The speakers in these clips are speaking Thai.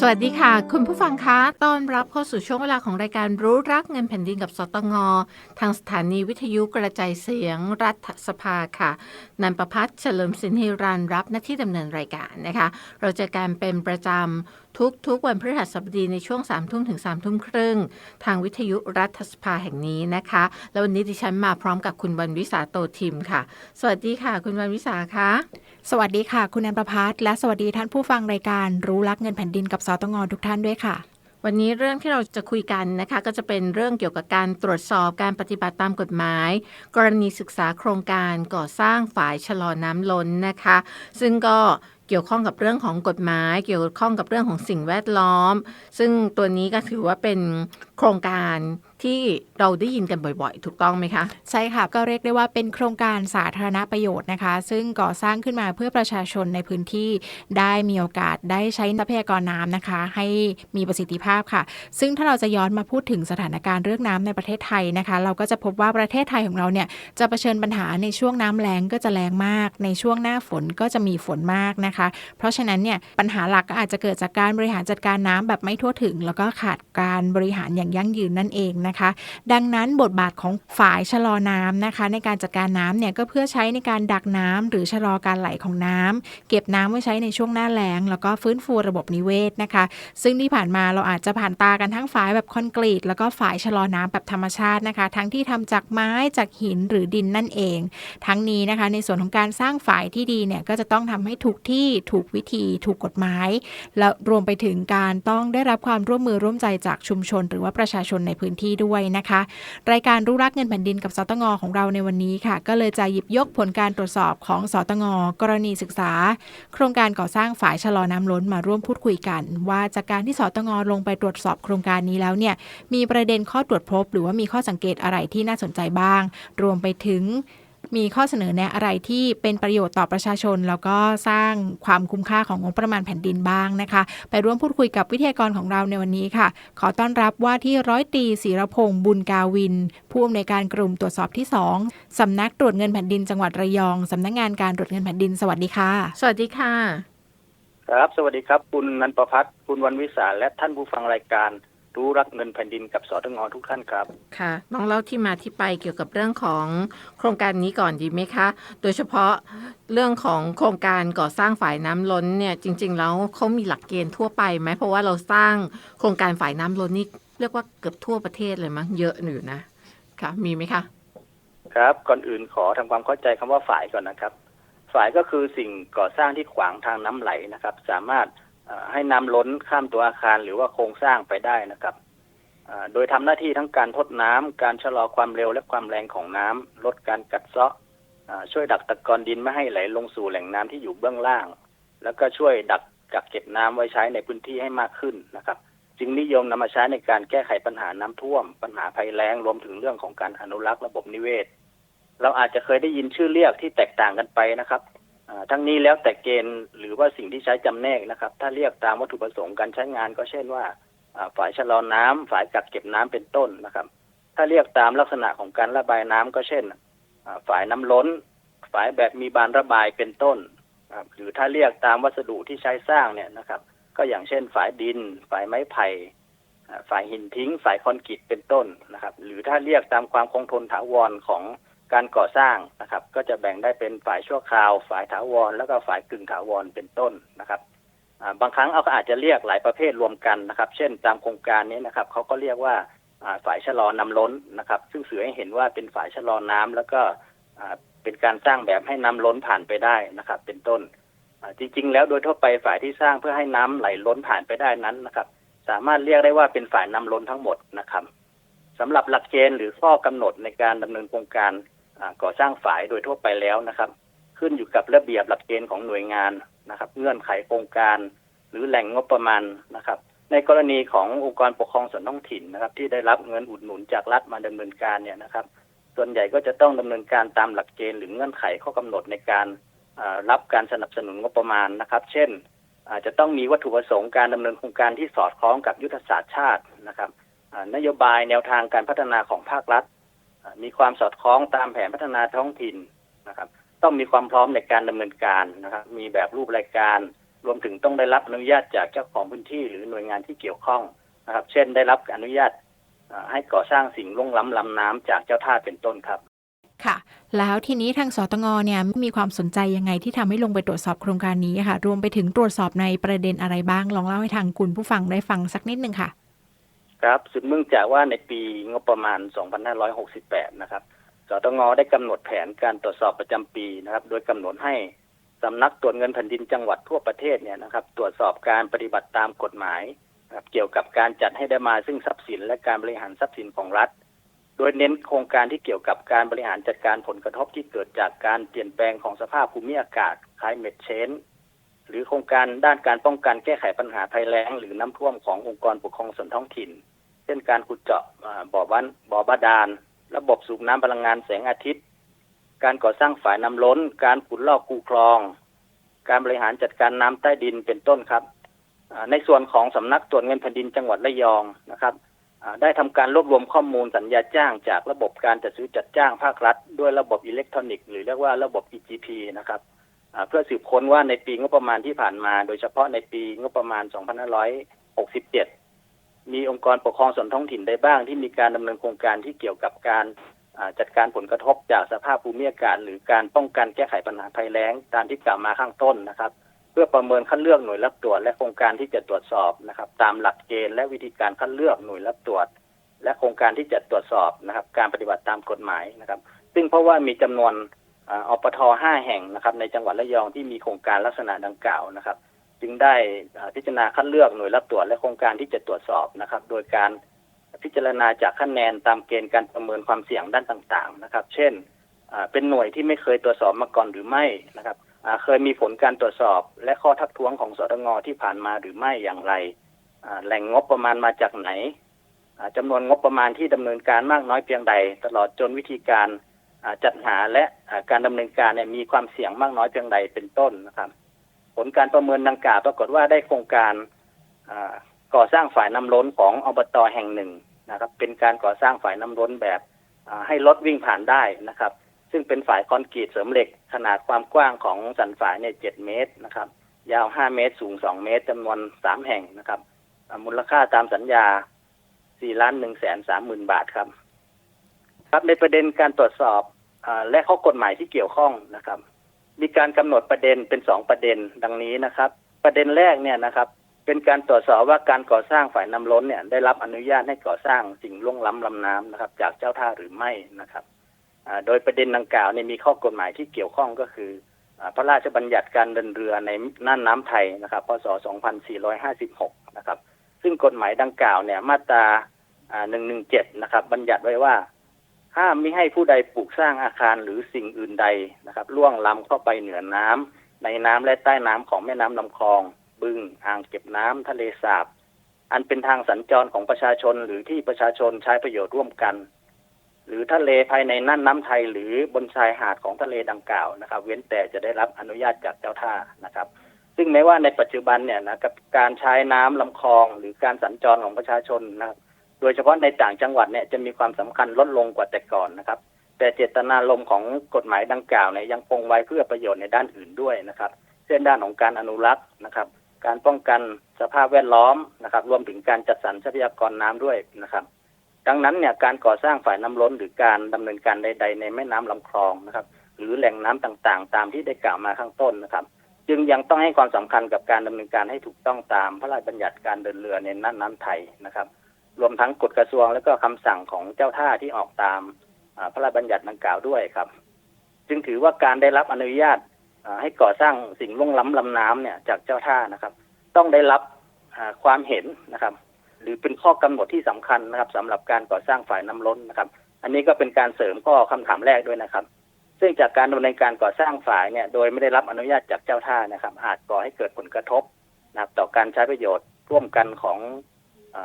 สวัสดีค่ะ คุณผู้ฟังคะต้อนรับเข้าสู่ช่วงเวลาของรายการรู้รักเงินแผ่นดินกับสตงทางสถานีวิทยุกระจายเสียงรัฐสภาค่ะนันประพัฒน์เฉลิมสินธิรันรับหน้าที่ดำเนินรายการนะคะ เราจะการเป็นประจำ ทุกทุกวันพฤหัสบดีในช่วง3ามทุ่มถึง3ามทุ่มครึ่ง ทางวิทยุรัฐสภาแห่งนี้นะคะ แล้ววันนี้ดิฉันมาพร้อมกับคุณวันวิสาโตทิมค่ะ สวัสดีค่ะ คุณวันวิสาคะสวัสดีค่ะ คุณนันประพัฒน์และสวัสดีท่านผู้ฟังรายการรู้รักเงินแผ่นดินกับสตงทุกท่านด้วยค่ะวันนี้เรื่องที่เราจะคุยกันนะคะก็จะเป็นเรื่องเกี่ยวกับการตรวจสอบการปฏิบัติตามกฎหมาย กรณีศึกษาโครงการก่อสร้างฝายชะลอน้ำล้นนะคะ ซึ่งก็ เกี่ยวข้องกับเรื่องของกฎหมาย เกี่ยวข้องกับเรื่องของสิ่งแวดล้อม ซึ่งตัวนี้ก็ถือว่าเป็นโครงการ ที่เราได้ยินกันบ่อยๆ ถูกต้องไหมคะ ใช่ค่ะ ก็เรียกได้ว่าเป็นโครงการสาธารณประโยชน์นะคะ ซึ่งก่อสร้างขึ้นมาเพื่อประชาชนในพื้นที่ได้มีโอกาสได้ใช้ทรัพยากรน้ำนะคะ ให้มีประสิทธิภาพค่ะ ซึ่งถ้าเราจะย้อนมาพูดถึงสถานการณ์เรื่องน้ำในประเทศไทยนะคะ เราก็จะพบว่าประเทศไทยของเราเนี่ยจะเผชิญปัญหาในช่วงน้ำแล้งก็จะแรงมาก ในช่วงหน้าฝนก็จะมีฝนมากนะคะ เพราะฉะนั้นเนี่ยปัญหาหลักก็อาจจะเกิดจากการบริหารจัดการน้ำแบบไม่ทั่วถึง แล้วก็ขาดการบริหารอย่างยั่งยืนนั่นเองนะคะ ดังนั้นบทบาทของฝายชะลอน้ำนะคะ ในการจัดการน้ำเนี่ยก็เพื่อใช้ในการดักน้ำหรือชะลอการไหลของน้ำเก็บน้ำไว้ใช้ในช่วงหน้าแล้ง แล้วก็ฟื้นฟูระบบนิเวศนะคะ ซึ่งที่ผ่านมาเราอาจจะผ่านตากันทั้งฝายแบบคอนกรีต แล้วก็ฝายชะลอน้ำแบบธรรมชาตินะคะ ทั้งที่ทำจากไม้จากหินหรือดินนั่นเอง ทั้งนี้นะคะ ในส่วนของการสร้างฝายที่ดีเนี่ยก็จะต้องทำให้ถูกที่ถูกวิธีถูกกฎหมาย แล้วรวมไปถึงการต้องได้รับความร่วมมือร่วมใจจากชุมชน หรือว่าประชาชนในพื้นที่ด้วยนะคะ รายการรู้รักเงินแผ่นดินกับสตงของเราในวันนี้ค่ะ ก็เลยจะหยิบยกผลการตรวจสอบของสตงกรณีศึกษา โครงการก่อสร้างฝายชะลอน้ำล้นมาร่วมพูดคุยกัน ว่าจากการที่สตงลงไปตรวจสอบโครงการนี้แล้วเนี่ยมีประเด็นข้อตรวจพบ หรือว่ามีข้อสังเกตอะไรที่น่าสนใจบ้าง รวมไปถึง มีข้อเสนอแนะอะไรที่เป็นประโยชน์ต่อประชาชน แล้วก็สร้างความคุ้มค่าของงบประมาณแผ่นดินบ้างนะคะ ไปร่วมพูดคุยกับวิทยากรของเราในวันนี้ค่ะ ขอต้อนรับว่าที่ร้อยตรีศิรพงศ์บุญกาวิน ผู้อำนวยการกลุ่มตรวจสอบที่ 2สำนักตรวจเงินแผ่นดินจังหวัดระยองสำนักงานการตรวจเงินแผ่นดินสวัสดีค่ะ สวัสดีค่ะ ครับ สวัสดีครับ คุณนันประพัฒน์คุณวันวิสาและท่านผู้ฟังรายการ รู้รักเงินแผ่นดินกับสตงทุกท่านครับ ค่ะน้องเล่าที่มาที่ไปเกี่ยวกับเรื่องของโครงการนี้ก่อนดีไหมคะ โดยเฉพาะเรื่องของโครงการก่อสร้างฝ่ายน้ำล้นเนี่ยจริง ๆ แล้วเขามีหลักเกณฑ์ทั่วไปไหมเพราะว่าเราสร้างโครงการฝ่ายน้ำล้นนี่เรียกว่าเกือบทั่วประเทศเลยมั้งเยอะอยู่นะค่ะมีไหมคะครับก่อนอื่นขอทำความเข้าใจคำว่าฝ่ายก่อนนะครับ ฝ่ายก็คือสิ่งก่อสร้างที่ขวางทางน้ำไหลนะครับ สามารถเอ่อ ให้น้ำล้นข้ามตัวอาคารหรือว่าโครงสร้างไปได้นะครับโดยทำหน้าที่ทั้งการทดน้ำการชะลอความเร็วและความแรงของน้ำลดการกัดเซาะช่วยดักตะกอนดินไม่ให้ไหลลงสู่แหล่งน้ำที่อยู่เบื้องล่าง แล้วก็ช่วยดักกักเก็บน้ำไว้ใช้ในพื้นที่ให้มากขึ้นนะครับ จึงนิยมนำมาใช้ในการแก้ไขปัญหาน้ำท่วม ปัญหาภัยแล้งรวมถึงเรื่องของการอนุรักษ์ระบบนิเวศ เราอาจจะเคยได้ยินชื่อเรียกที่แตกต่างกันไปนะครับ ทั้งนี้แล้วแต่เกณฑ์หรือว่าสิ่งที่ใช้จำแนกนะครับ ถ้าเรียกตามวัตถุประสงค์การใช้งาน ก็เช่นว่าฝ่ายชะลอน้ำฝ่ายกักเก็บน้ำเป็นต้นนะครับ ถ้าเรียกตามลักษณะของการระบายน้ำก็เช่นฝ่ายน้ำล้น ฝ่ายแบบมีบานระบายเป็นต้นครับหรือถ้าเรียกตามวัสดุที่ใช้สร้างเนี่ยนะครับ ก็อย่างเช่นฝ่ายดิน ฝ่ายไม้ไผ่ฝ่ายหินทิ้ง ฝ่ายคอนกรีตเป็นต้นนะครับ หรือถ้าเรียกตามความคงทนถาวรของ การก่อสร้างนะครับ ก็จะแบ่งได้เป็นฝ่ายชั่วคราว ฝ่ายถาวร แล้วก็ฝ่ายกึ่งถาวรเป็นต้นนะครับบางครั้งเอาก็อาจจะเรียกหลายประเภทรวมกันนะครับ เช่นตามโครงการนี้นะครับเขาก็เรียกว่าฝ่ายชะลอนำล้นนะครับ ซึ่งสื่อให้เห็นว่าเป็นฝ่ายชะลอน้ำแล้วก็เป็นการสร้างแบบให้น้ำล้นผ่านไปได้นะครับ เป็นต้นจริง ๆ แล้วโดยทั่วไปฝ่ายที่สร้างเพื่อให้น้ำไหลล้นผ่านไปได้นั้นนะครับ สามารถเรียกได้ว่าเป็นฝ่ายน้ำล้นทั้งหมดนะครับสำหรับหลักเกณฑ์หรือข้อกำหนดในการดำเนินโครงการ ก่อสร้างฝ่ายโดยทั่วไปแล้วนะครับ ขึ้นอยู่กับระเบียบหลักเกณฑ์ของหน่วยงานนะครับ เงื่อนไขโครงการ หรือแหล่งงบประมาณนะครับ ในกรณีขององค์กรปกครองส่วนท้องถิ่นนะครับ ที่ได้รับเงินอุดหนุนจากรัฐมาดำเนินการเนี่ยนะครับ ส่วนใหญ่ก็จะต้องดำเนินการตามหลักเกณฑ์หรือเงื่อนไขข้อกำหนดในการรับการสนับสนุนงบประมาณนะครับ เช่น อาจจะต้องมีวัตถุประสงค์การดำเนินโครงการที่สอดคล้องกับยุทธศาสตร์ชาตินะครับนโยบายแนวทางการพัฒนาของภาครัฐ ความสอดคล้องตามแผนพัฒนาท้องถิ่นนะครับ ต้องมีความพร้อมในการดำเนินการนะครับ มีแบบรูปรายการรวมถึงต้องได้รับอนุญาตจากเจ้าของพื้นที่หรือหน่วยงานที่เกี่ยวข้องนะครับ เช่น ได้รับอนุญาตให้ก่อสร้างสิ่งล่วงล้ำลำน้ำจากเจ้าท่าเป็นต้นครับ ค่ะ แล้วทีนี้ทางสตงเนี่ยมีความสนใจยังไงที่ทำให้ลงไปตรวจสอบโครงการนี้ค่ะ รวมไปถึงตรวจสอบในประเด็นอะไรบ้างลองเล่าให้ทางคุณผู้ฟังได้ฟังสักนิดหนึ่งค่ะ ครับสืบเนื่องจากว่าในปีงบประมาณ 2568 นะครับ สตงได้กำหนดแผนการตรวจสอบประจำปีนะครับ โดยกำหนดให้สำนักตรวจเงินแผ่นดินจังหวัดทั่วประเทศเนี่ยนะครับ ตรวจสอบการปฏิบัติตามกฎหมายนะครับเกี่ยวกับการจัดให้ได้มาซึ่งทรัพย์สินและการบริหารทรัพย์สินของรัฐ โดยเน้นโครงการที่เกี่ยวกับการบริหารจัดการผลกระทบที่เกิดจากการเปลี่ยนแปลงของสภาพภูมิอากาศ climate change หรือโครงการด้านการป้องกันแก้ไขปัญหาภัยแล้ง หรือน้ำท่วมขององค์กรปกครองส่วนท้องถิ่น เช่นการขุดเจาะบ่อบ้านบ่อบาดาล ระบบสูบน้ำพลังงานแสงอาทิตย์ การก่อสร้างฝายน้ำล้น การขุดลอกคูคลอง การบริหารจัดการน้ำใต้ดินเป็นต้นครับ ในส่วนของสำนักตรวจเงินแผ่นดินจังหวัดระยองนะครับได้ทำการรวบรวมข้อมูลสัญญาจ้าง จากระบบการจัดซื้อจัดจ้างภาครัฐ ด้วยระบบอิเล็กทรอนิกส์หรือเรียกว่าระบบ EGP นะครับ เพื่อสืบค้นว่าในปีงบประมาณที่ผ่านมา โดยเฉพาะในปีงบประมาณ 2567 มีองค์กรปกครองส่วนท้องถิ่นใดบ้างที่มีการดำเนินโครงการที่เกี่ยวกับการจัดการผลกระทบจากสภาพภูมิอากาศหรือการป้องกันแก้ไขปัญหาภัยแล้งตามที่กล่าวมาข้างต้นนะครับ เพื่อประเมินคัดเลือกหน่วยรับตรวจและโครงการที่จะตรวจสอบนะครับ ตามหลักเกณฑ์และวิธีการคัดเลือกหน่วยรับตรวจ และโครงการที่จะตรวจสอบนะครับ การปฏิบัติตามกฎหมายนะครับ ซึ่งเพราะว่ามีจำนวน อาปทห้าแห่งนะครับ ในจังหวัดระยองที่มีโครงการลักษณะดังกล่าวนะครับ จึงได้พิจารณาคัดเลือกหน่วยรับตรวจและโครงการที่จะตรวจสอบนะครับ โดยการพิจารณาจากคะแนนตามเกณฑ์การประเมินความเสี่ยงด้านต่างๆ นะครับ เช่นเป็นหน่วยที่ไม่เคยตรวจสอบมาก่อนหรือไม่นะครับเคยมีผลการตรวจสอบ และข้อทักท้วงของสตงที่ผ่านมาหรือไม่อย่างไรแหล่งงบประมาณมาจากไหนอ่าจำนวนงบประมาณที่ดำเนินการมากน้อยเพียงใด ตลอดจนวิธีการ จัดหาและการดำเนินการเนี่ยมีความเสี่ยงมากน้อยเพียงใดเป็นต้นนะครับ ผลการประเมินดังกล่าวปรากฏว่าได้โครงการก่อสร้างฝ่ายน้ำล้นของอบตแห่งหนึ่งนะครับ เป็นการก่อสร้างฝ่ายน้ำล้นแบบให้รถวิ่งผ่านได้นะครับ ซึ่งเป็นฝ่ายคอนกรีตเสริมเหล็ก ขนาดความกว้างของสันฝ่ายเนี่ยเจ็ดเมตรนะครับ ยาวห้าเมตร สูงสองเมตรจำนวนสามแห่งนะครับมูลค่าตามสัญญาสี่ล้านหนึ่งแสนสามหมื่นบาทครับ ครับในประเด็นการตรวจสอบ และข้อกฎหมายที่เกี่ยวข้องนะครับ มีการกำหนดประเด็นเป็นสองประเด็นดังนี้นะครับ ประเด็นแรกเนี่ยนะครับ เป็นการตรวจสอบว่าการก่อสร้างฝ่ายน้ำล้นเนี่ยได้รับอนุญาตให้ก่อสร้างสิ่งล่วงล้ำลำน้ำนะครับ จากเจ้าท่าหรือไม่นะครับโดยประเด็นดังกล่าวเนี่ยมีข้อกฎหมายที่เกี่ยวข้องก็คืออพระราชบัญญัติการเดินเรือในน่านน้ำไทยนะครับ พศ 2456 นะครับ ซึ่งกฎหมายดังกล่าวเนี่ย มาตรา 117 นะครับ บัญญัติไว้ว่า ห้ามไม่ให้ผู้ใดปลูกสร้างอาคารหรือสิ่งอื่นใดนะครับล่วงล้ำเข้าไปเหนือน้ำในน้ำและใต้น้ำของแม่น้ำลำคลอง บึงอ่างเก็บน้ำทะเลสาบ อันเป็นทางสัญจรของประชาชนหรือที่ประชาชนใช้ประโยชน์ร่วมกัน หรือทะเลภายในน่านน้ำไทยหรือบนชายหาดของทะเลดังกล่าวนะครับ เว้นแต่จะได้รับอนุญาตจากเจ้าท่านะครับ ซึ่งแม้ว่าในปัจจุบันเนี่ยนะกับการใช้น้ำลำคลอง หรือการสัญจรของประชาชนนะครับ โดยเฉพาะในต่างจังหวัดเนี่ยจะมีความสำคัญลดลงกว่าแต่ก่อนนะครับ แต่เจตนารมณ์ของกฎหมายดังกล่าวเนี่ยยังคงไว้เพื่อประโยชน์ในด้านอื่นด้วยนะครับ เช่นด้านของการอนุรักษ์นะครับ การป้องกันสภาพแวดล้อมนะครับ รวมถึงการจัดสรรทรัพยากรน้ำด้วยนะครับ ดังนั้นเนี่ยการก่อสร้างฝ่ายน้ำล้นหรือการดำเนินการใด ๆ ในแม่น้ำลำคลองนะครับ หรือแหล่งน้ำต่างๆ ตามที่ได้กล่าวมาข้างต้นนะครับจึงยังต้องให้ความสำคัญกับการดำเนินการให้ถูกต้องตามพระราชบัญญัติการเดินเรือในน่านน้ำไทยนะครับ รวมทั้งกฎกระทรวงและก็คำสั่งของเจ้าท่าที่ออกตามพระราชบัญญัติดังกล่าวด้วยครับ จึงถือว่าการได้รับอนุญาตให้ก่อสร้างสิ่งล่วงล้ำลำน้ำเนี่ยจากเจ้าท่านะครับ ต้องได้รับความเห็นนะครับ หรือเป็นข้อกำหนดที่สำคัญนะครับสำหรับการก่อสร้างฝ่ายน้ำล้นนะครับ อันนี้ก็เป็นการเสริมข้อคำถามแรกด้วยนะครับ ซึ่งจากการดำเนินการก่อสร้างฝ่ายเนี่ย โดยไม่ได้รับอนุญาตจากเจ้าท่านะครับ อาจก่อให้เกิดผลกระทบนะครับต่อการใช้ประโยชน์ร่วมกันของ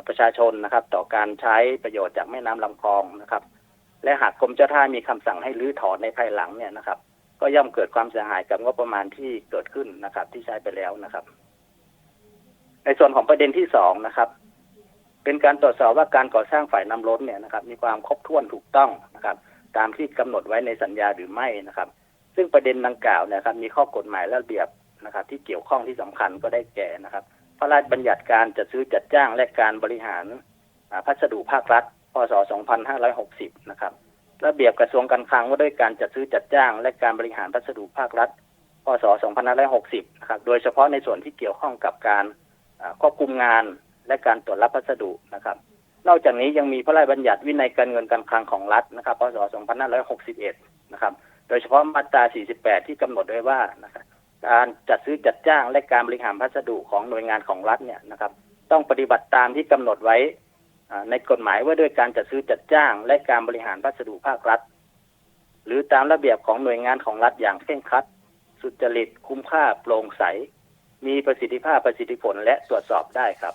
ประชาชนนะครับ ต่อการใช้ประโยชน์จากแม่น้ำลำคลองนะครับ และหากกรมเจ้าท่ามีคำสั่งให้รื้อถอนในภายหลังเนี่ยนะครับ ก็ย่อมเกิดความเสียหายกับงบประมาณที่เกิดขึ้นนะครับ ที่ใช้ไปแล้วนะครับ ในส่วนของประเด็นที่สองนะครับ เป็นการตรวจสอบว่าการก่อสร้างฝ่ายน้ำล้นเนี่ยนะครับ มีความครบถ้วนถูกต้องนะครับ ตามที่กำหนดไว้ในสัญญาหรือไม่นะครับ ซึ่งประเด็นดังกล่าวเนี่ยครับ มีข้อกฎหมายและระเบียบนะครับ ที่เกี่ยวข้องที่สำคัญก็ได้แก่นะครับ ระราชบัญญัติการจัดซื้อจัดจ้างและการบริหารพัสดุภาครัฐ พศ 2560 นะครับ ระเบียบกระทรวงการคลังว่าด้วยการจัดซื้อจัดจ้าง และการบริหารพัสดุภาครัฐ พศ 2560 นะครับ โดยเฉพาะในส่วนที่เกี่ยวข้องกับการควบคุมงานและการตรวจรับพัสดุนะครับ นอกจากนี้ยังมีพระราชบัญญัติวินัยการเงินการคลังของรัฐนะครับ พศ 2561 นะครับ โดยเฉพาะมาตรา 48 ที่กำหนดไว้ว่านะครับ การจัดซื้อจัดจ้างและการบริหารพัสดุของหน่วยงานของรัฐเนี่ยนะครับ ต้องปฏิบัติตามที่กำหนดไว้ในกฎหมายว่าด้วยการจัดซื้อจัดจ้าง และการบริหารพัสดุภาครัฐ หรือตามระเบียบของหน่วยงานของรัฐอย่างเคร่งครัด สุจริตคุ้มค่าโปร่งใส มีประสิทธิภาพประสิทธิผลและตรวจสอบได้ครับ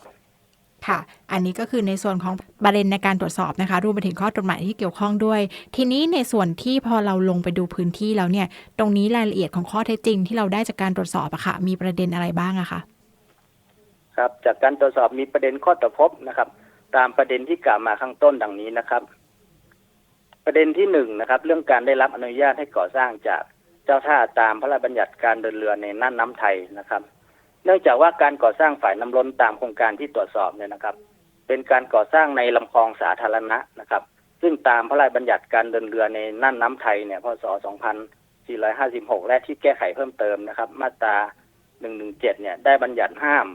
ค่ะ อันนี้ก็คือในส่วนของประเด็นในการตรวจสอบนะคะรวมไปถึงข้อกฎหมายที่เกี่ยวข้องด้วย ทีนี้ในส่วนที่พอเราลงไปดูพื้นที่แล้วเนี่ย ตรงนี้รายละเอียดของข้อเท็จจริง ที่เราได้จากการตรวจสอบอะค่ะ มีประเด็นอะไรบ้างอะคะครับ จากการตรวจสอบมีประเด็นข้อตกพบนะครับ ตามประเด็นที่กล่าวมาข้างต้นดังนี้นะครับ ประเด็นที่หนึ่งนะครับ เรื่องการได้รับอนุญาตให้ก่อสร้างจากเจ้าท่าตามพระราชบัญญัติการเดินเรือในน่านน้ำไทยนะครับ นื่องจากว่าการก่อสร้างฝ่ายน้ำล้นตามโครงการที่ตรวจสอบเนี่ยนะครับ เป็นการก่อสร้างในลำคลองสาธารณะนะครับ ซึ่งตามพระราชบัญญัติการเดินเรือในน่านน้ำไทยเนี่ยพศ 2456 และที่แก้ไขเพิ่มเติมนะครับ มาตรา 117 เนี่ยได้บัญญัติห้าม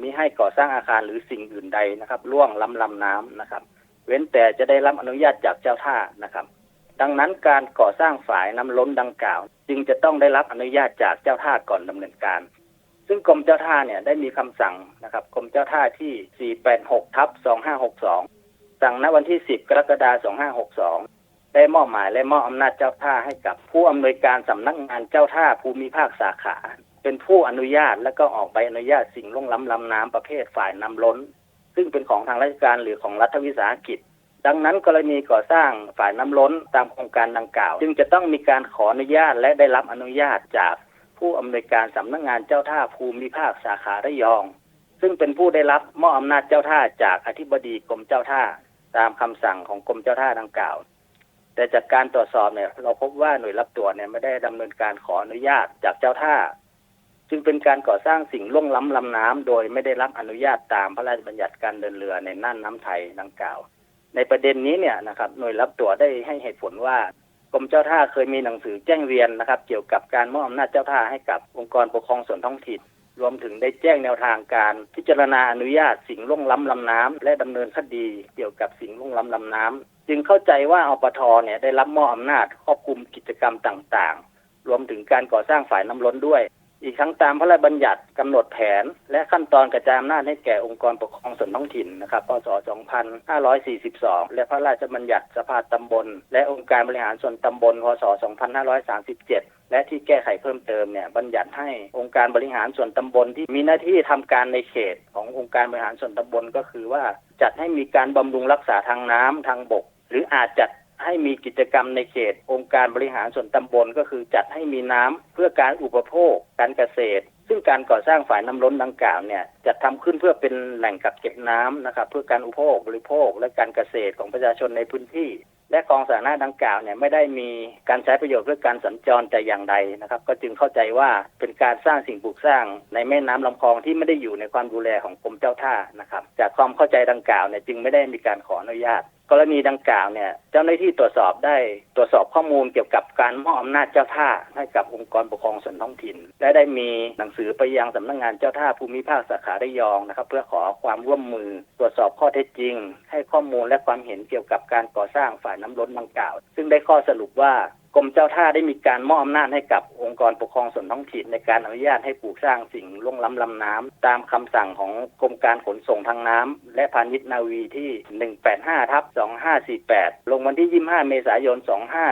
มิให้ก่อสร้างอาคารหรือสิ่งอื่นใดนะครับล่วงล้ำลำน้ำนะครับ เว้นแต่จะได้รับอนุญาตจากเจ้าท่านะครับ ดังนั้นการก่อสร้างฝายน้ำล้นดังกล่าว จึงจะต้องได้รับอนุญาตจากเจ้าท่าก่อนดำเนินการ ซึ่งกรมเจ้าท่าเนี่ยได้มีคำสั่งนะครับกรมเจ้าท่าที่ 486ทับ2562 สั่งณวันที่ 10 กรกฎาคม2562 ได้มอบหมายและมอบอำนาจเจ้าท่าให้กับผู้อำนวยการสำนักงานเจ้าท่าภูมิภาคสาขา เป็นผู้อนุญาตและก็ออกใบอนุญาตสิ่งล่วงล้ำลำน้ำประเภทฝ่ายน้ำล้น ซึ่งเป็นของทางราชการหรือของรัฐวิสาหกิจดังนั้นกรณีก่อสร้างฝ่ายน้ำล้นตามโครงการดังกล่าว จึงจะต้องมีการขออนุญาตและได้รับอนุญาตจาก ผู้อำนวยการสำนักงานเจ้าท่าภูมิภาคสาขาระยอง ซึ่งเป็นผู้ได้รับมอบอำนาจเจ้าท่าจากอธิบดีกรมเจ้าท่าตามคำสั่งของกรมเจ้าท่าดังกล่าว แต่จากการตรวจสอบเนี่ย เราพบว่าหน่วยรับตรวจเนี่ยไม่ได้ดำเนินการขออนุญาตจากเจ้าท่า จึงเป็นการก่อสร้างสิ่งล่วงล้ำลำน้ำโดยไม่ได้รับอนุญาตตามพระราชบัญญัติการเดินเรือในน่านน้ำไทยดังกล่าว ในประเด็นนี้เนี่ยนะครับ หน่วยรับตรวจได้ให้เหตุผลว่า กรมเจ้าท่าเคยมีหนังสือแจ้งเรียนนะครับ เกี่ยวกับการมอบอำนาจเจ้าท่าให้กับองค์กรปกครองส่วนท้องถิ่นรวมถึงได้แจ้งแนวทางการพิจารณาอนุญาตสิ่งล่วงล้ำลำน้ำและดำเนินคดีเกี่ยวกับสิ่งล่วงล้ำลำน้ำจึงเข้าใจว่าอปทเนี่ยได้รับมอบอำนาจครอบคลุมกิจกรรมต่างๆ รวมถึงการก่อสร้างฝ่ายน้ำล้นด้วย อีกทั้งตามพระราชบัญญัติกำหนดแผน และขั้นตอนกระจายอำนาจให้แก่องค์กรปกครองส่วนท้องถิ่นนะครับพศ 2542 และพระราชบัญญัติสภาตำบล และองค์การบริหารส่วนตำบล พศ 2537และที่แก้ไขเพิ่มเติมเนี่ยบัญญัติให้องค์การบริหารส่วนตำบลที่มีหน้าที่ทำการในเขตขององค์การบริหารส่วนตำบลก็คือว่าจัดให้มีการบำรุงรักษาทางน้ำทางบก หรืออาจจัด ให้มีกิจกรรมในเขต องค์การบริหารส่วนตำบลก็คือจัดให้มีน้ำเพื่อการอุปโภค การเกษตร ซึ่งการก่อสร้างฝ่ายน้ำล้นดังกล่าวเนี่ยจัดทำขึ้นเพื่อเป็นแหล่งกักเก็บน้ำนะครับเพื่อการอุปโภคบริโภค และการเกษตรของประชาชนในพื้นที่และกองสาธารณะดังกล่าวเนี่ยไม่ได้มีการใช้ประโยชน์เพื่อการสัญจรแต่อย่างใดนะครับ ก็จึงเข้าใจว่าเป็นการสร้างสิ่งปลูกสร้างในแม่น้ำลำคลองที่ไม่ได้อยู่ในความดูแลของกรมเจ้าท่านะครับ จากความเข้าใจดังกล่าวเนี่ยจึงไม่ได้มีการขออนุญาตกรณีดังกล่าวเนี่ย เจ้าหน้าที่ตรวจสอบได้ตรวจสอบข้อมูลเกี่ยวกับการมอบอำนาจเจ้าท่าให้กับองค์กรปกครองส่วนท้องถิ่น และได้มีหนังสือไปยังสำนักงานเจ้าท่าภูมิภาคสาขาระยองนะครับ เพื่อขอความร่วมมือตรวจสอบข้อเท็จจริง ให้ข้อมูลและความเห็นเกี่ยวกับการก่อสร้างฝ่ายน้ำล้นดังกล่าว ซึ่งได้ข้อสรุปว่า กรมเจ้าท่าได้มีการมอบอำนาจให้กับองค์กรปกครองส่วนท้องถิ่นในการอนุญาตให้ปลูกสร้างสิ่งล่วงล้ำลำน้ำตามคำสั่งของกรมการขนส่งทางน้ำและพาณิชย์นาวีที่ 185ทับ2548 ลงวันที่ 25 เมษายน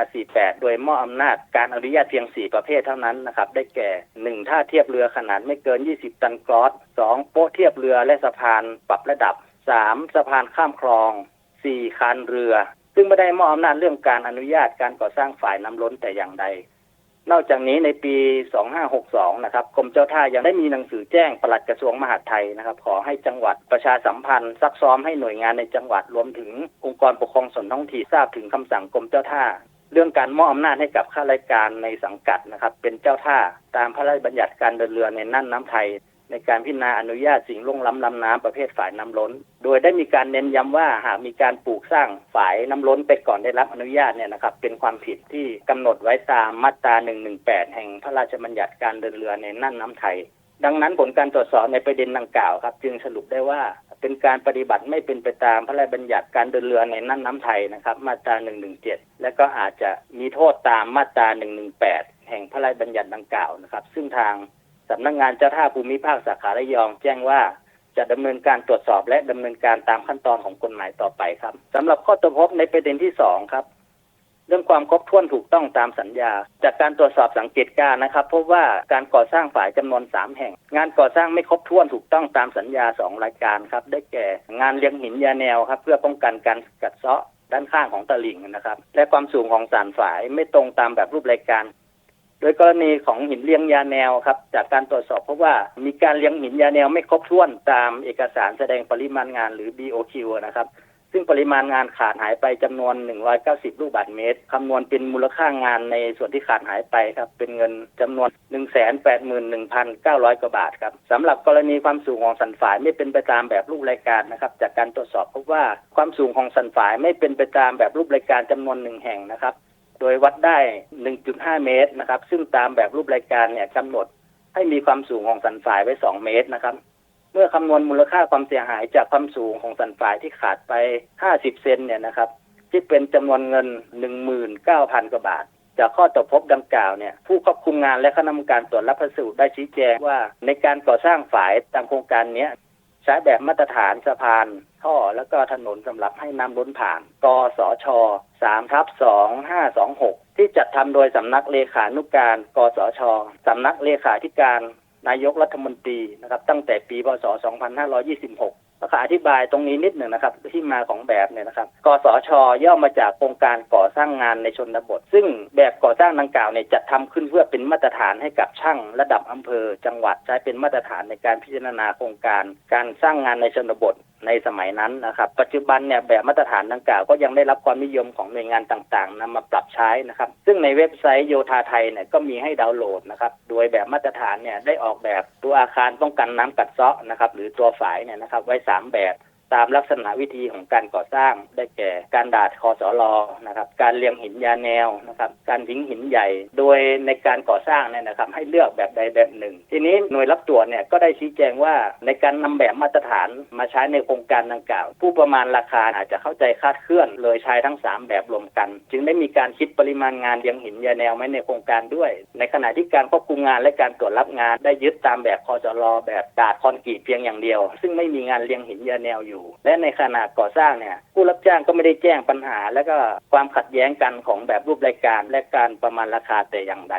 2548 โดยมอบอำนาจการอนุญาตเพียง 4 ประเภทเท่านั้นนะครับ ได้แก่ 1 ท่าเทียบเรือขนาดไม่เกิน 20 ตันกรอส 2 โป๊ะเทียบเรือและสะพานปรับระดับ 3 สะพานข้ามคลอง 4 คานเรือ ซึ่งไม่ได้มอบอำนาจเรื่องการอนุญาตการก่อสร้างฝ่ายน้ำล้นแต่อย่างใด นอกจากนี้ในปี 2562 นะครับกรมเจ้าท่ายังได้มีหนังสือแจ้งปลัดกระทรวงมหาดไทยนะครับ ขอให้จังหวัดประชาสัมพันธ์ซักซ้อมให้หน่วยงานในจังหวัดรวมถึงองค์กรปกครองส่วนท้องถิ่นทราบถึงคำสั่งกรมเจ้าท่า เรื่องการมอบอำนาจให้กับข้าราชการในสังกัดนะครับ เป็นเจ้าท่าตามพระราชบัญญัติการเดินเรือในน่านน้ำไทย ในการพิจารณาอนุญาตสิ่งล่วงล้ำลำน้ำประเภทฝ่ายน้ำล้น โดยได้มีการเน้นย้ำว่าหากมีการปลูกสร้างฝ่ายน้ำล้นไปก่อนได้รับอนุญาตเนี่ยนะครับเป็นความผิดที่กำหนดไว้ตามมาตรา 118 แห่งพระราชบัญญัติการเดินเรือในน่านน้ำไทย ดังนั้นผลการตรวจสอบในประเด็นดังกล่าวครับ จึงสรุปได้ว่าเป็นการปฏิบัติไม่เป็นไปตามพระราชบัญญัติการเดินเรือในน่านน้ำไทยนะครับ มาตรา 117 และก็อาจจะมีโทษตามมาตรา 118 แห่งพระราชบัญญัติดังกล่าวนะครับ ซึ่งทาง สำนักงานเจ้าท่าภูมิภาคสาขาระยอง แจ้งว่าจะดำเนินการตรวจสอบและดำเนินการตามขั้นตอนของกฎหมายต่อไปครับสำหรับข้อตกพบในประเด็นที่สองครับ เรื่องความครบถ้วนถูกต้องตามสัญญา จากการตรวจสอบสังเกตการนะครับพบว่าการก่อสร้างฝ่ายจำนวนสามแห่ง งานก่อสร้างไม่ครบถ้วนถูกต้องตามสัญญาสองรายการครับ ได้แก่ งานเลี้ยงหินยาแนวครับ เพื่อป้องกันการกัดเซาะด้านข้างของตลิ่งนะครับ และความสูงของสานฝายไม่ตรงตามแบบรูปรายการ โดยกรณีของหินเลี้ยงยาแนวครับ จากการตรวจสอบพบว่ามีการเลี้ยงหินยาแนวไม่ครบถ้วนตามเอกสารแสดงปริมาณงานหรือ BOQ นะครับ ซึ่งปริมาณงานขาดหายไปจำนวน 190 ลูกบาศก์เมตรคำนวณเป็นมูลค่างานในส่วนที่ขาดหายไปครับ เป็นเงินจำนวน 181,900 กว่าบาทครับสำหรับกรณีความสูงของสันฝายไม่เป็นไปตามแบบรูปรายการนะครับ จากการตรวจสอบพบว่าความสูงของสันฝายไม่เป็นไปตามแบบรูปรายการจำนวนหนึ่งแห่งนะครับ โดยวัดได้ 1.5 เมตรนะครับ ซึ่งตามแบบรูปรายการเนี่ยกำหนดให้มีความสูงของสันฝายไว้ 2 เมตรนะครับ เมื่อคำนวณมูลค่าความเสียหายจากความสูงของสันฝายที่ขาดไป 50 เซนเนี่ยนะครับที่เป็นจำนวนเงิน 19,000 กว่าบาท จากข้อตกพบดังกล่าวเนี่ยผู้ควบคุมงานและคณะกรรมการตรวจรับพัสดุได้ชี้แจงว่า ในการก่อสร้างฝายตามโครงการนี้ ใช้แบบมาตรฐานสะพาน ท่อแล้วก็ถนนสำหรับให้น้ำล้นผ่าน กสช3ทับ2526 ที่จัดทำโดยสำนักเลขานุการ กสชสำนักเลขาธิการนายกรัฐมนตรีนะครับตั้งแต่ปีพศ 2526 ขออธิบายตรงนี้นิดหนึ่งนะครับที่มาของแบบเนี่ยนะครับกสชย่อมาจากโครงการก่อสร้างงานในชนบท ซึ่งแบบก่อสร้างดังกล่าวเนี่ยจัดทำขึ้นเพื่อเป็นมาตรฐานให้กับช่างระดับอำเภอ จังหวัดใช้เป็นมาตรฐานในการพิจารณาโครงการ การสร้างงานในชนบท ในสมัยนั้นนะครับ ปัจจุบันเนี่ยแบบมาตรฐานดังกล่าวก็ยังได้รับความนิยมของหน่วยงานต่างๆนำมาปรับใช้นะครับ ซึ่งในเว็บไซต์โยธาไทยเนี่ยก็มีให้ดาวน์โหลดนะครับ โดยแบบมาตรฐานเนี่ยได้ออกแบบตัวอาคารป้องกันน้ำกัดเซาะนะครับ หรือตัวฝายเนี่ยนะครับ ไว้สามแบบ ตามลักษณะวิธีของการก่อสร้าง ได้แก่การดาดคอสอลอนะครับ การเรียงหินยาแนวนะครับ การทิ้งหินใหญ่ โดยในการก่อสร้างเนี่ยนะครับ ให้เลือกแบบใดแบบหนึ่ง ทีนี้หน่วยรับตรวจเนี่ยก็ได้ชี้แจงว่าในการนำแบบมาตรฐานมาใช้ในโครงการดังกล่าว ผู้ประมาณราคาอาจจะเข้าใจคลาดเคลื่อน เลยใช้ทั้งสามแบบรวมกัน จึงได้มีการคิดปริมาณงานเรียงหินยาแนวไว้ในโครงการด้วย ในขณะที่การควบคุมงานและการตรวจรับงานได้ยึดตามแบบคอจรแบบดาดคอนกรีตเพียงอย่างเดียว ซึ่งไม่มีงานเรียงหินยาแนวอยู่และในขณะก่อสร้างเนี่ยผู้รับจ้างก็ไม่ได้แจ้งปัญหา และก็ความขัดแย้งกันของแบบรูปรายการ และการประมาณราคาแต่อย่างใด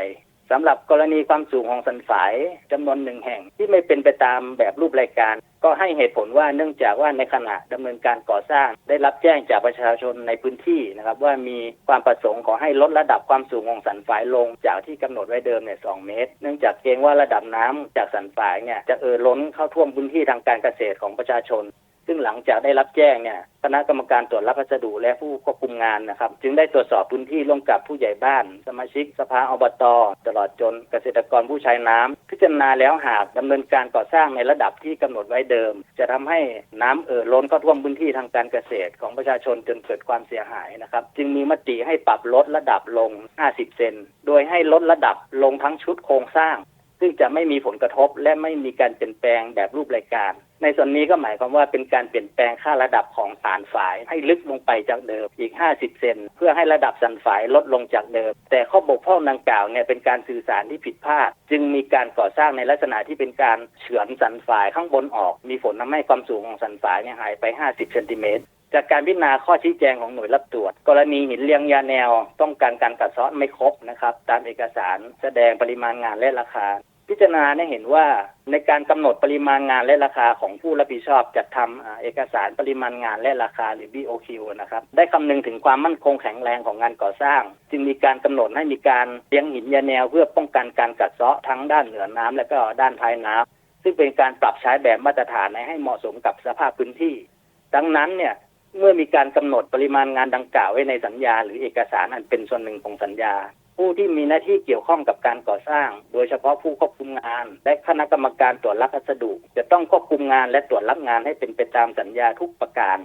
สำหรับกรณีความสูงของสันฝายจำนวนหนึ่งแห่งที่ไม่เป็นไปตามแบบรูปรายการ ก็ให้เหตุผลว่าเนื่องจากว่าในขณะดำเนินการก่อสร้าง ได้รับแจ้งจากประชาชนในพื้นที่นะครับ ว่ามีความประสงค์ขอให้ลดระดับความสูงของสันฝายลง จากที่กำหนดไว้เดิมเนี่ยสเมตร เนื่องจากเกรงว่าระดับน้ำจากสันฝายเนี่ยจะเอ่อล้นเข้าท่วมพื้นที่ทางการเกษตรของประชาชน ซึ่งหลังจากได้รับแจ้งเนี่ยคณะกรรมการตรวจรับพัสดุและผู้ควบคุมงานนะครับ จึงได้ตรวจสอบพื้นที่ร่วมกับผู้ใหญ่บ้าน สมาชิกสภาอบตตลอดจนเกษตรกรผู้ใช้น้ำพิจารณาแล้วหากดำเนินการก่อสร้างในระดับที่กำหนดไว้เดิม จะทำให้น้ำเอ่อล้นเข้าท่วมพื้นที่ทางการเกษตรของประชาชนจนเกิดความเสียหายนะครับจึงมีมติให้ปรับลดระดับลง 50 เซนโดยให้ลดระดับลงทั้งชุดโครงสร้าง ซึ่งจะไม่มีผลกระทบและไม่มีการเปลี่ยนแปลงแบบรูปรายการ ในส่วนนี้ก็หมายความว่าเป็นการเปลี่ยนแปลงค่าระดับของสารฝายให้ลึกลงไปจากเดิมอีก 50 เซนเพื่อให้ระดับสันฝายลดลงจากเดิม แต่ข้อบกพร่องดังกล่าวเนี่ยเป็นการสื่อสารที่ผิดพลาด จึงมีการก่อสร้างในลักษณะที่เป็นการเฉือนสันฝายข้างบนออก มีผลทำให้ความสูงของสันฝายเนี่ยหายไป 50 เซนติเมตรจากการพิจารณาข้อชี้แจงของหน่วยรับตรวจ กรณีหินเรียงยาแนว ต้องการการกัดเซาะไม่ครบนะครับ ตามเอกสารแสดงปริมาณงานและราคา พิจารณาเนี่ยเห็นว่าในการกำหนดปริมาณงานและราคาของผู้รับผิดชอบจัดทำอ่าเอกสารปริมาณงานและราคาหรือ BOQ นะครับได้คำนึงถึงความมั่นคงแข็งแรงของงานก่อสร้าง จึงมีการกำหนดให้มีการเลี้ยงหินยาแนว เพื่อป้องกันการกัดเซาะทั้งด้านเหนือน้ำและก็ด้านท้ายน้ำซึ่งเป็นการปรับใช้แบบมาตรฐานให้เหมาะสมกับสภาพพื้นที่ ดังนั้นเนี่ยเมื่อมีการกำหนดปริมาณงานดังกล่าวไว้ในสัญญา หรือเอกสารอันเป็นส่วนหนึ่งของสัญญา ผู้ที่มีหน้าที่เกี่ยวข้องกับการก่อสร้าง โดยเฉพาะผู้ควบคุมงาน และคณะกรรมการตรวจรับพัสดุ จะต้องควบคุมงานและตรวจรับงานให้เป็นไปตามสัญญาทุกประการ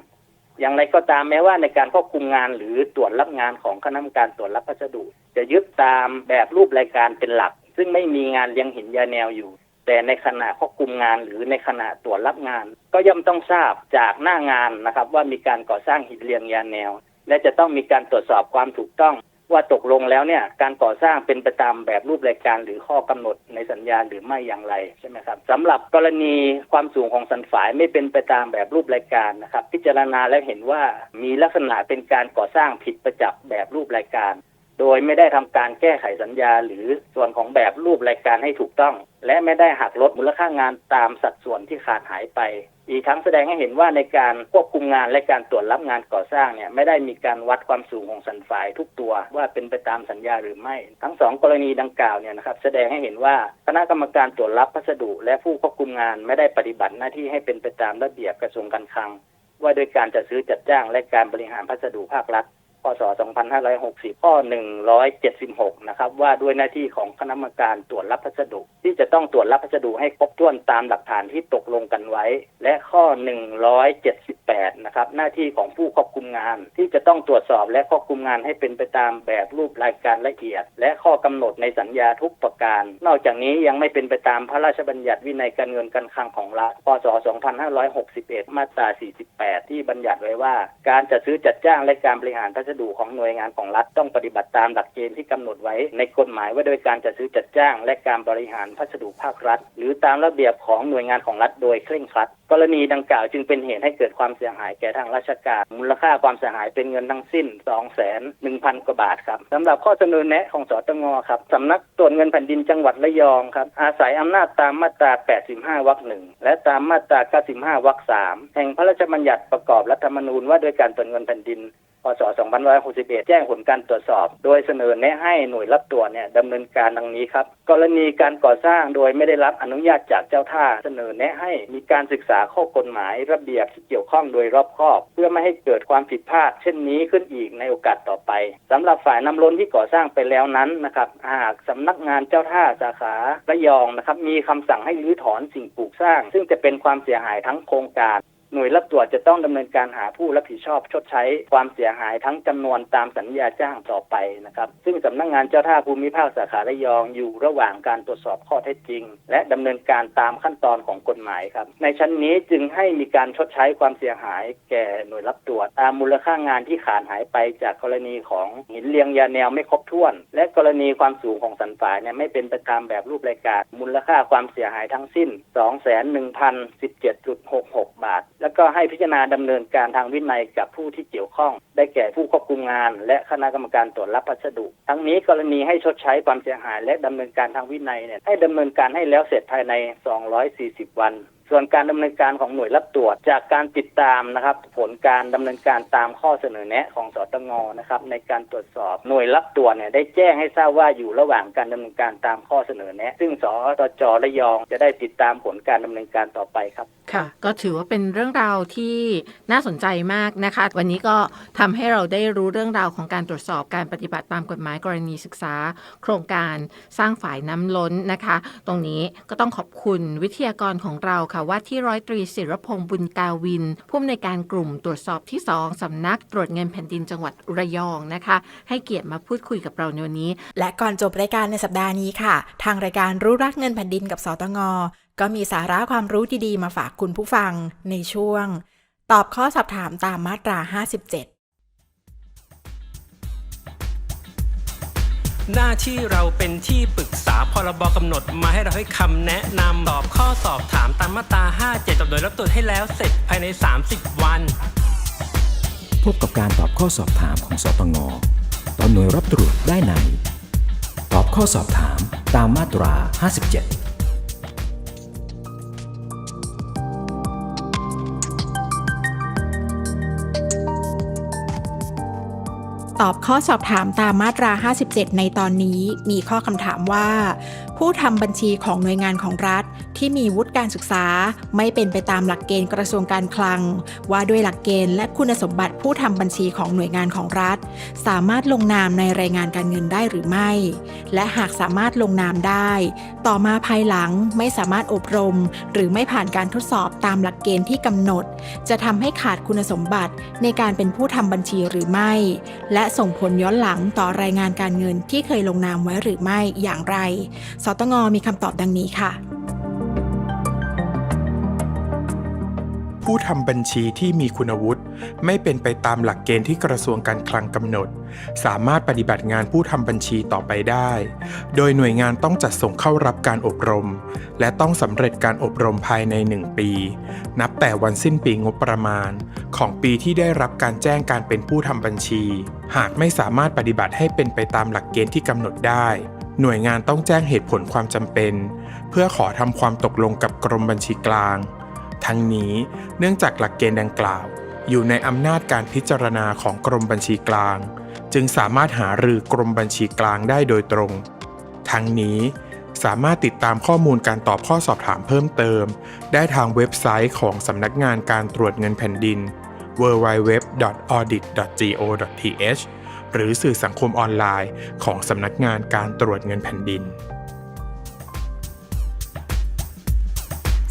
อย่างไรก็ตามแม้ว่าในการควบคุมงานหรือตรวจรับงานของคณะกรรมการตรวจรับพัสดุ จะยึดตามแบบรูปรายการเป็นหลัก ซึ่งไม่มีงานเลี้ยงหินยาแนวอยู่แต่ในขณะควบคุมงานหรือในขณะตรวจรับงาน ก็ย่อมต้องทราบจากหน้างานนะครับ ว่ามีการก่อสร้างหินเรียงยาแนว และจะต้องมีการตรวจสอบความถูกต้อง ว่าตกลงแล้วเนี่ย การก่อสร้างเป็นไปตามแบบรูปรายการหรือข้อกำหนดในสัญญาหรือไม่อย่างไรใช่ไหมครับสำหรับกรณีความสูงของสันฝายไม่เป็นไปตามแบบรูปรายการนะครับ พิจารณาแล้วเห็นว่ามีลักษณะเป็นการก่อสร้างผิดประจักษ์แบบรูปรายการ โดยไม่ได้ทำการแก้ไขสัญญา หรือส่วนของแบบรูปรายการให้ถูกต้อง และไม่ได้หักลดมูลค่างานตามสัดส่วนที่ขาดหายไป อีกทั้งแสดงให้เห็นว่าในการควบคุมงานและการตรวจรับงานก่อสร้างเนี่ยไม่ได้มีการวัดความสูงของสันฝายทุกตัว ว่าเป็นไปตามสัญญาหรือไม่ ทั้งสองกรณีดังกล่าวเนี่ยนะครับแสดงให้เห็นว่าคณะกรรมการตรวจรับพัสดุ และผู้ควบคุมงานไม่ได้ปฏิบัติหน้าที่ให้เป็นไปตามระเบียบกระทรวงการคลัง ว่าโดยการจัดซื้อจัดจ้างและการบริหารพัสดุภาครัฐ ศ 2560 ข้อ 176 นะครับ ว่าด้วยหน้าที่ของคณะกรรมการตรวจรับพัสดุ ที่จะต้องตรวจรับพัสดุให้ครบถ้วนตามหลักฐานที่ตกลงกันไว้ และข้อ 178 นะครับ หน้าที่ของผู้ควบคุมงาน ที่จะต้องตรวจสอบและควบคุมงานให้เป็นไปตามแบบรูปรายการละเอียด และข้อกำหนดในสัญญาทุกประการ นอกจากนี้ยังไม่เป็นไปตามพระราชบัญญัติวินัยการเงินการคลังของรัฐ พศ 2561 มาตรา 48 ที่บัญญัติไว้ว่า การจัดซื้อจัดจ้างและการบริหารพัสดุของหน่วยงานของรัฐต้องปฏิบัติตามหลักเกณฑ์ที่กำหนดไว้ ในกฎหมายว่าโดยการจัดซื้อจัดจ้าง และการบริหารพัสดุภาครัฐ หรือตามระเบียบของหน่วยงานของรัฐโดยเคร่งครัดกรณีดังกล่าวจึงเป็นเหตุให้เกิดความเสียหายแก่ทางราชการ มูลค่าความเสียหายเป็นเงินทั้งสิ้น 2 1 0 0 0 กว่าบาทครับสำหรับข้อเสนอแนะของสตงครับสำนักตรวจเงินแผ่นดินจังหวัดระยองครับอาศัยอำนาจตามมาตรา 85 วรรคหนึ่งและตามมาตรา 95 วรรคสามแห่งพระราชบัญญัติประกอบรัฐธรรมนูญว่าด้วยการตรวจเงินแผ่นดินพศ2561 แจ้งผลการตรวจสอบ โดยเสนอแนะให้หน่วยรับตรวจเนี่ยดำเนินการดังนี้ครับ กรณีการก่อสร้างโดยไม่ได้รับอนุญาตจากเจ้าท่า เสนอแนะให้มีการศึกษาข้อกฎหมายระเบียบที่เกี่ยวข้องโดยรอบคอบ เพื่อไม่ให้เกิดความผิดพลาด เช่นนี้ขึ้นอีกในโอกาสต่อไปสำหรับฝ่ายนำล้นที่ก่อสร้างไปแล้วนั้นนะครับหากสำนักงานเจ้าท่าสาขาระยองนะครับมีคำสั่งให้รื้อถอนสิ่งปลูกสร้าง ซึ่งจะเป็นความเสียหายทั้งโครงการ หน่วยรับตรวจจะต้องดำเนินการหาผู้รับผิดชอบชดใช้ความเสียหายทั้งจำนวนตามสัญญาจ้างต่อไปนะครับ ซึ่งสำนักงานเจ้าท่าภูมิภาคสาขาระยองอยู่ระหว่างการตรวจสอบข้อเท็จจริง และดำเนินการตามขั้นตอนของกฎหมายครับ ในชั้นนี้จึงให้มีการชดใช้ความเสียหาย แก่หน่วยรับตรวจตามมูลค่างานที่ขาดหายไปจากกรณีของหินเรียงยาแนวไม่ครบถ้วน และกรณีความสูงของสันฝายเนี่ยไม่เป็นไปตามแบบรูปรายการมูลค่าความเสียหายทั้งสิ้น 2 1 0 1 7 6 6 บาทแล้วก็ให้พิจารณาดำเนินการทางวินัยกับผู้ที่เกี่ยวข้อง ได้แก่ผู้ควบคุมงาน และคณะกรรมการตรวจรับพัสดุ ทั้งนี้กรณีให้ชดใช้ความเสียหาย และดำเนินการทางวินัยเนี่ยให้ดำเนินการให้แล้วเสร็จภายใน 240 วัน ส่วนการดำเนินการของหน่วยรับตรวจ จากการติดตามนะครับผลการดำเนินการตามข้อเสนอแนะของสตงนะครับในการตรวจสอบหน่วยรับตรวจเนี่ยได้แจ้งให้ทราบว่าอยู่ระหว่างการดำเนินการตามข้อเสนอแนะ ซึ่งสตจระยองจะได้ติดตามผลการดำเนินการต่อไปครับค่ะ ก็ถือว่าเป็นเรื่องราวที่น่าสนใจมากนะคะ วันนี้ก็ทำให้เราได้รู้เรื่องราวของการตรวจสอบการปฏิบัติตามกฎหมายกรณีศึกษา โครงการสร้างฝ่ายน้ำล้นนะคะ ตรงนี้ก็ต้องขอบคุณวิทยากรของเราค่ะ ว่าที่ร้อยตรีศิรพงศ์บุญกาวิน ผู้อำนวยการกลุ่มตรวจสอบที่ 2สำนักตรวจเงินแผ่นดินจังหวัดระยองนะคะ ให้เกียรติมาพูดคุยกับเราในวันนี้ และก่อนจบรายการในสัปดาห์นี้ค่ะ ทางรายการรู้รักเงินแผ่นดินกับสตง ก็มีสาระความรู้ดีๆ มาฝากคุณผู้ฟังในช่วง ตอบข้อสอบถามตามมาตรา 57 หน้าที่เราเป็นที่ปรึกษาพรบกำหนดมาให้เราให้คำแนะนำตอบข้อสอบถามตามมาตรา 57จบโดยรับตรวจให้แล้วเสร็จภายใน 30 วัน พบกับการตอบข้อสอบถามของสตงตอนหน่วยรับตรวจได้ใน ตอบข้อสอบถามตามมาตรา 57 ตอบข้อสอบถามตามมาตรา 57 ในตอนนี้มีข้อคำถามว่าผู้ทำบัญชีของหน่วยงานของรัฐ ที่มีวุฒิการศึกษาไม่เป็นไปตามหลักเกณฑ์กระทรวงการคลัง ว่าด้วยหลักเกณฑ์และคุณสมบัติผู้ทำบัญชีของหน่วยงานของรัฐ สามารถลงนามในรายงานการเงินได้หรือไม่ และหากสามารถลงนามได้ ต่อมาภายหลังไม่สามารถอบรม หรือไม่ผ่านการทดสอบตามหลักเกณฑ์ที่กำหนด จะทำให้ขาดคุณสมบัติในการเป็นผู้ทำบัญชีหรือไม่ และส่งผลย้อนหลังต่อรายงานการเงินที่เคยลงนามไว้หรือไม่อย่างไรสตงมีคำตอบดังนี้ค่ะ ผู้ทำบัญชีที่มีคุณวุฒิไม่เป็นไปตามหลักเกณฑ์ที่กระทรวงการคลังกำหนด สามารถปฏิบัติงานผู้ทำบัญชีต่อไปได้ โดยหน่วยงานต้องจัดส่งเข้ารับการอบรม และต้องสำเร็จการอบรมภายใน 1 ปี นับแต่วันสิ้นปีงบประมาณ ของปีที่ได้รับการแจ้งการเป็นผู้ทำบัญชี หากไม่สามารถปฏิบัติให้เป็นไปตามหลักเกณฑ์ที่กำหนดได้ หน่วยงานต้องแจ้งเหตุผลความจำเป็น เพื่อขอทำความตกลงกับกรมบัญชีกลาง ทั้งนี้เนื่องจากหลักเกณฑ์ดังกล่าว อยู่ในอำนาจการพิจารณาของกรมบัญชีกลาง จึงสามารถหารือกรมบัญชีกลางได้โดยตรง ทั้งนี้สามารถติดตามข้อมูลการตอบข้อสอบถามเพิ่มเติม ได้ทางเว็บไซต์ของสำนักงานการตรวจเงินแผ่นดิน www.audit.go.th หรือสื่อสังคมออนไลน์ของสำนักงานการตรวจเงินแผ่นดิน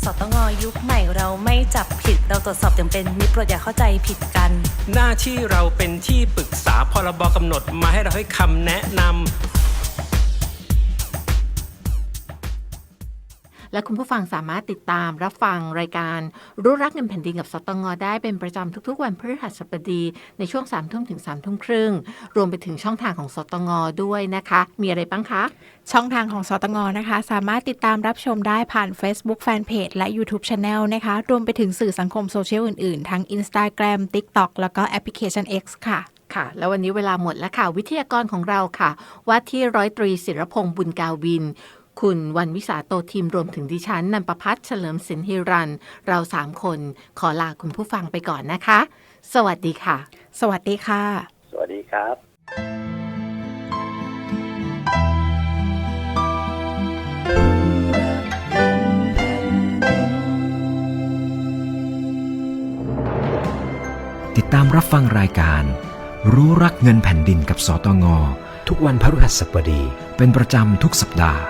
สตงยุคใหม่เราไม่จับผิดเราตรวจสอบอย่างเป็นมิตรโปรดอย่าเข้าใจผิดกัน หน้าที่เราเป็นที่ปรึกษาพรบกำหนดมาให้เราให้คำแนะนำ และคุณผู้ฟังสามารถติดตามรับฟังรายการรู้รักเงินแผ่นดินกับสตงได้เป็นประจำทุกๆ วันพฤหัสบดีในช่วง3ามทุ่มถึง3ามทุ่มครึ่ง รวมไปถึงช่องทางของสตงด้วยนะคะ มีอะไรบ้างคะ ช่องทางของสตงนะคะ สามารถติดตามรับชมได้ผ่าน Facebook Fanpage และ YouTube Channel นะคะ รวมไปถึงสื่อสังคมโซเชียลอื่นๆ ทั้ง Instagram TikTok แล้วก็แอปพลิเคชัน X ค่ะค่ะ แล้ววันนี้เวลาหมดแล้วค่ะ วิทยากรของเราค่ะ ว่าที่ร้อยตรีศิรพงษ์บุญกาวิน คุณวันวิสาโตทีมรวมถึงดิฉันนันประพัฒน์เฉลิมสินฮิรัน เราสามคนขอลาคุณผู้ฟังไปก่อนนะคะ สวัสดีค่ะ สวัสดีค่ะ สวัสดีครับ ติดตามรับฟังรายการ รู้รักเงินแผ่นดินกับสตง ทุกวันพฤหัสบดี เป็นประจำทุกสัปดาห์